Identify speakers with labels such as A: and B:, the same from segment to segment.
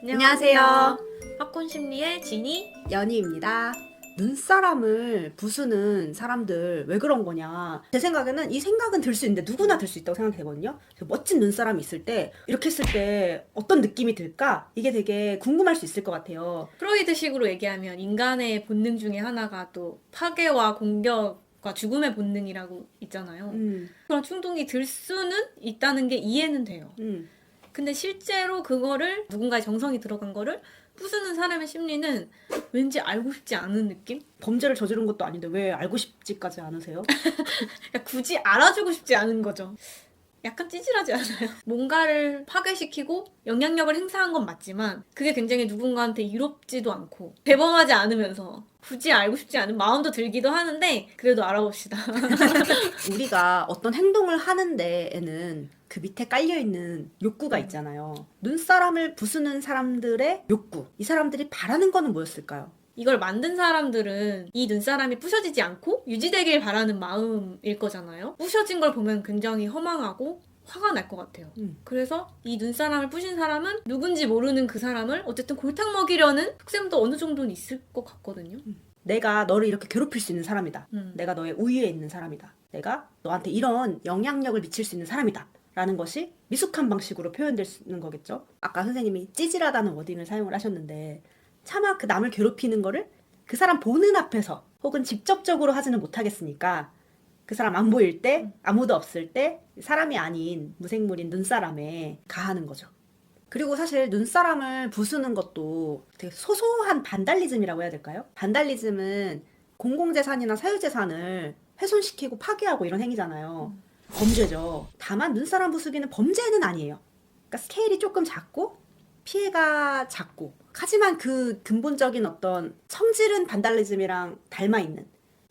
A: 안녕하세요.
B: 팝콘 심리의 지니.
A: 연희입니다. 눈사람을 부수는 사람들 왜 그런 거냐. 제 생각에는 이 생각은 들 수 있는데 누구나 들 수 있다고 생각되거든요. 그 멋진 눈사람이 있을 때 이렇게 했을 때 어떤 느낌이 들까? 이게 되게 궁금할 수 있을 것 같아요.
B: 프로이드식으로 얘기하면 인간의 본능 중에 하나가 또 파괴와 공격 과 죽음의 본능이라고 있잖아요.
A: 음,
B: 그런 충동이 들 수는 있다는 게 이해는 돼요.
A: 음.
B: 근데 실제로 그거를 누군가의 정성이 들어간 거를 부수는 사람의 심리는 왠지 알고 싶지 않은 느낌?
A: 범죄를 저지른 것도 아닌데 왜 알고 싶지까지 않으세요?
B: 그러니까 굳이 알아주고 싶지 않은 거죠. 약간 찌질하지 않아요? 뭔가를 파괴시키고 영향력을 행사한 건 맞지만 그게 굉장히 누군가한테 이롭지도 않고 대범하지 않으면서 굳이 알고 싶지 않은 마음도 들기도 하는데 그래도 알아봅시다.
A: 우리가 어떤 행동을 하는 데에는 그 밑에 깔려있는 욕구가 있잖아요. 눈사람을 부수는 사람들의 욕구. 이 사람들이 바라는 거는 뭐였을까요?
B: 이걸 만든 사람들은 이 눈사람이 부셔지지 않고 유지되길 바라는 마음일 거잖아요. 부셔진 걸 보면 굉장히 허망하고 화가 날 것 같아요.
A: 음.
B: 그래서 이 눈사람을 부신 사람은 누군지 모르는 그 사람을 어쨌든 골탕 먹이려는 속셈도 어느 정도는 있을 것 같거든요.
A: 내가 너를 이렇게 괴롭힐 수 있는 사람이다.
B: 음.
A: 내가 너의 우위에 있는 사람이다. 내가 너한테 이런 영향력을 미칠 수 있는 사람이다. 라는 것이 미숙한 방식으로 표현되는 거겠죠. 아까 선생님이 찌질하다는 워딩을 사용을 하셨는데 차마 그 남을 괴롭히는 거를 그 사람 보는 앞에서 혹은 직접적으로 하지는 못하겠으니까 그 사람 안 보일 때 아무도 없을 때 사람이 아닌 무생물인 눈사람에 가하는 거죠. 그리고 사실 눈사람을 부수는 것도 되게 소소한 반달리즘이라고 해야 될까요? 반달리즘은 공공재산이나 사유재산을 훼손시키고 파괴하고 이런 행위잖아요. 범죄죠. 다만 눈사람 부수기는 범죄는 아니에요. 그러니까 스케일이 조금 작고 피해가 작고 하지만 그 근본적인 어떤 성질은 반달리즘이랑 닮아 있는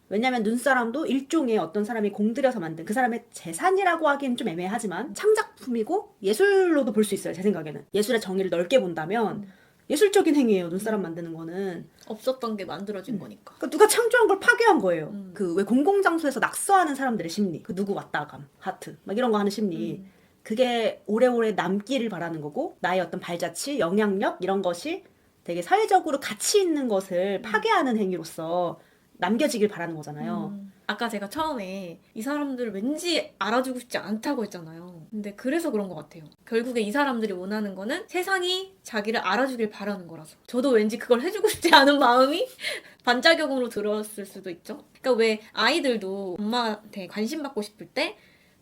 A: 왜냐하면 눈사람도 일종의 어떤 사람이 공들여서 만든 그 사람의 재산이라고 하기엔 좀 애매하지만 창작품이고 예술로도 볼 수 있어요 제 생각에는 예술의 정의를 넓게 본다면 예술적인 행위예요 눈사람 만드는 거는
B: 없었던 게 만들어진
A: 음.
B: 거니까.
A: 그러니까 누가 창조한 걸 파괴한 거예요
B: 음.
A: 그왜 공공 장소에서 낙서하는 사람들의 심리 그 누구 왔다감 하트 막 이런 거 하는 심리
B: 음.
A: 그게 오래오래 남기를 바라는 거고 나의 어떤 발자취 영향력 이런 것이 되게 사회적으로 가치 있는 것을 파괴하는 행위로서 남겨지길 바라는 거잖아요
B: 음. 아까 제가 처음에 이 사람들 왠지 알아주고 싶지 않다고 했잖아요. 근데 그래서 그런 것 같아요. 결국에 이 사람들이 원하는 거는 세상이 자기를 알아주길 바라는 거라서. 저도 왠지 그걸 해주고 싶지 않은 마음이 반작용으로 들었을 수도 있죠. 그러니까 왜 아이들도 엄마한테 관심 받고 싶을 때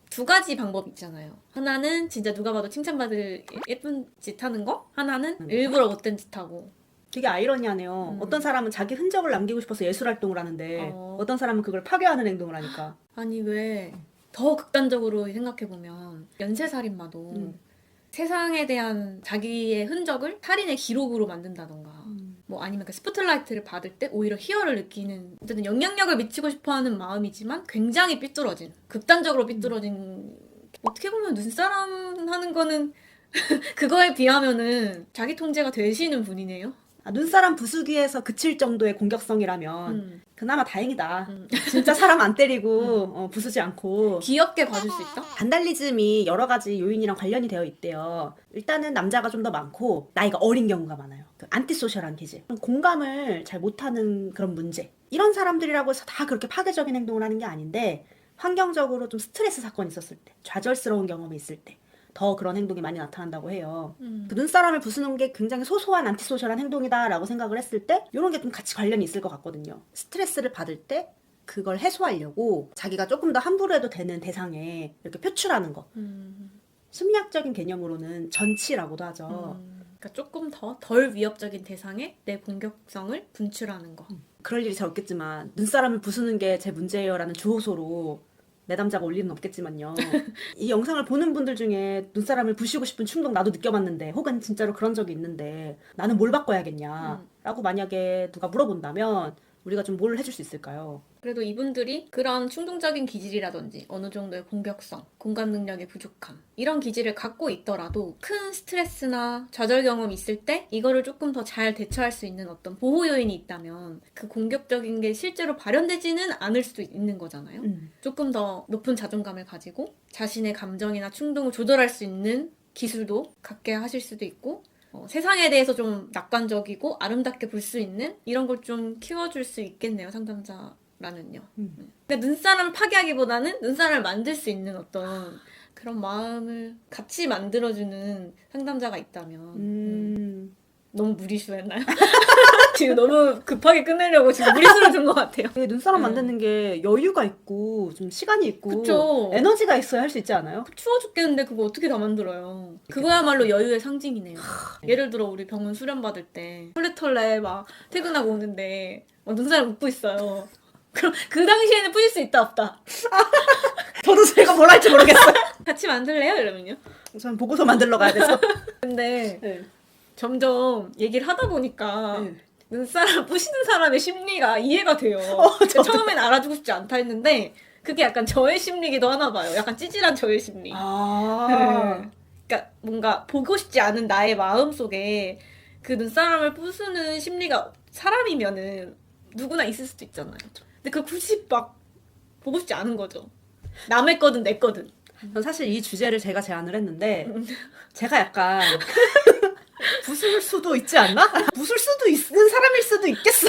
B: 두 가지 방법이 있잖아요. 하나는 진짜 누가 봐도 칭찬받을 예쁜 짓 하는 거, 하나는
A: 음.
B: 일부러 못된 짓 하고.
A: 되게 아이러니하네요.
B: 음.
A: 어떤 사람은 자기 흔적을 남기고 싶어서 예술 활동을 하는데
B: 어.
A: 어. 떤 사람은 그걸 파괴하는 행동을 하니까.
B: 아니 왜 더 극단적으로 생각해 보면 연쇄살인마도
A: 음.
B: 세상에 대한 자기의 흔적을 살인의 기록으로 만든다던가 뭐 아니면 그 스포트라이트를 받을 때 오히려 희열을 느끼는 어쨌든 영향력을 미치고 싶어하는 마음이지만 굉장히 삐뚤어진 극단적으로 삐뚤어진 어떻게 보면 눈사람 하는 거는 그거에 비하면은 자기 통제가 되시는 분이네요.
A: 아, 눈사람 부수기에서 그칠 정도의 공격성이라면
B: 음.
A: 그나마 다행이다.
B: 음.
A: 진짜 사람 안 때리고 어, 부수지 않고.
B: 귀엽게 봐줄 수 있다.
A: 반달리즘이 여러 가지 요인이랑 관련이 되어 있대요. 일단은 남자가 좀 더 많고 나이가 어린 경우가 많아요. 그 안티소셜한 기질. 공감을 잘 못하는 그런 문제. 이런 사람들이라고 해서 다 그렇게 파괴적인 행동을 하는 게 아닌데 환경적으로 좀 스트레스 사건이 있었을 때, 좌절스러운 경험이 있을 때 더 그런 행동이 많이 나타난다고 해요.
B: 음.
A: 그 눈사람을 부수는 게 굉장히 소소한 안티소셜한 행동이다라고 생각을 했을 때 이런 게 좀 같이 관련이 있을 것 같거든요. 스트레스를 받을 때 그걸 해소하려고 자기가 조금 더 함부로 해도 되는 대상에 이렇게 표출하는 거.
B: 음.
A: 심리학적인 개념으로는 전치라고도 하죠.
B: 음, 그러니까 조금 더 덜 위협적인 대상에 내 공격성을 분출하는 거.
A: 그럴 일이 잘 없겠지만 눈사람을 부수는 게 제 문제예요라는 주호소로 내담자가 올 일은 없겠지만요. 이 영상을 보는 분들 중에 눈사람을 부시고 싶은 충동 나도 느껴봤는데 혹은 진짜로 그런 적이 있는데 나는 뭘 바꿔야겠냐
B: 음.
A: 라고 만약에 누가 물어본다면 우리가 좀 뭘 해줄 수 있을까요?
B: 그래도 이분들이 그런 충동적인 기질이라든지 어느 정도의 공격성, 공감 능력의 부족함 이런 기질을 갖고 있더라도 큰 스트레스나 좌절 경험이 있을 때 이거를 조금 더 잘 대처할 수 있는 어떤 보호 요인이 있다면 그 공격적인 게 실제로 발현되지는 않을 수도 있는 거잖아요.
A: 음.
B: 조금 더 높은 자존감을 가지고 자신의 감정이나 충동을 조절할 수 있는 기술도 갖게 하실 수도 있고 어, 세상에 대해서 좀 낙관적이고 아름답게 볼 수 있는 이런 걸 좀 키워줄 수 있겠네요 상담자라는요.
A: 음.
B: 근데 눈사람을 파괴하기보다는 눈사람을 만들 수 있는 어떤 그런 마음을 같이 만들어주는 상담자가 있다면
A: 음.
B: 너무 무리수했나요? 지금 너무 급하게 끝내려고 지금 무리수를 둔것 같아요.
A: 이게 눈사람
B: 음.
A: 만드는 게 여유가 있고 좀 시간이 있고
B: 그쵸.
A: 에너지가 있어야 할 수 있지 않아요?
B: 추워 죽겠는데 그거 어떻게 다 만들어요? 그거야말로 여유의 상징이네요. 예를 들어 우리 병원 수련 받을 때 털레털레 막 퇴근하고 오는데 막 눈사람 웃고 있어요. 그럼 그 당시에는 뿌릴 수 있다 없다.
A: 저도 제가 뭘 할지 모르겠어요.
B: 같이 만들래요? 이러면요.
A: 저는 보고서 만들러 가야 돼서.
B: 근데
A: 네.
B: 점점 얘기를 하다 보니까
A: 네.
B: 눈사람 뿌시는 사람의 심리가 이해가 돼요.
A: 어, 저도.
B: 처음엔 알아주고 싶지 않다 했는데 그게 약간 저의 심리기도 하나 봐요. 약간 찌질한 저의 심리.
A: 아.
B: 네. 그러니까 뭔가 보고 싶지 않은 나의 마음 속에 그 눈사람을 부수는 심리가 사람이면은 누구나 있을 수도 있잖아요. 근데 그 굳이 막 보고 싶지 않은 거죠. 남의 거든 내 거든.
A: 전 사실 이 주제를 제가 제안을 했는데
B: 음.
A: 제가 약간 부술 수도 있지 않나? 부술 수도 있는 사람일 수도 있겠어.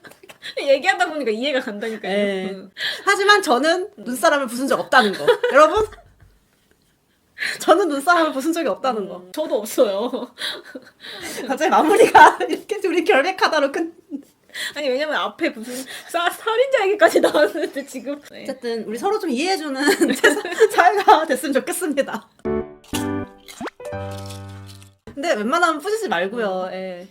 B: 얘기하다 보니까 이해가 간다니까요.
A: 네.
B: 응.
A: 하지만 저는 눈사람을 부순 적 없다는 거. 여러분, 저는 눈사람을 부순 적이 없다는 거.
B: 음, 저도 없어요.
A: 갑자기 마무리가 이렇게 우리 결백하다로 끝.
B: 아니 왜냐면 앞에 무슨 사, 살인자 얘기까지 나왔는데 지금 네.
A: 어쨌든 우리 서로 좀 이해해주는 사회가 됐으면 좋겠습니다. 근데 웬만하면 뿌리지 말고요. 예.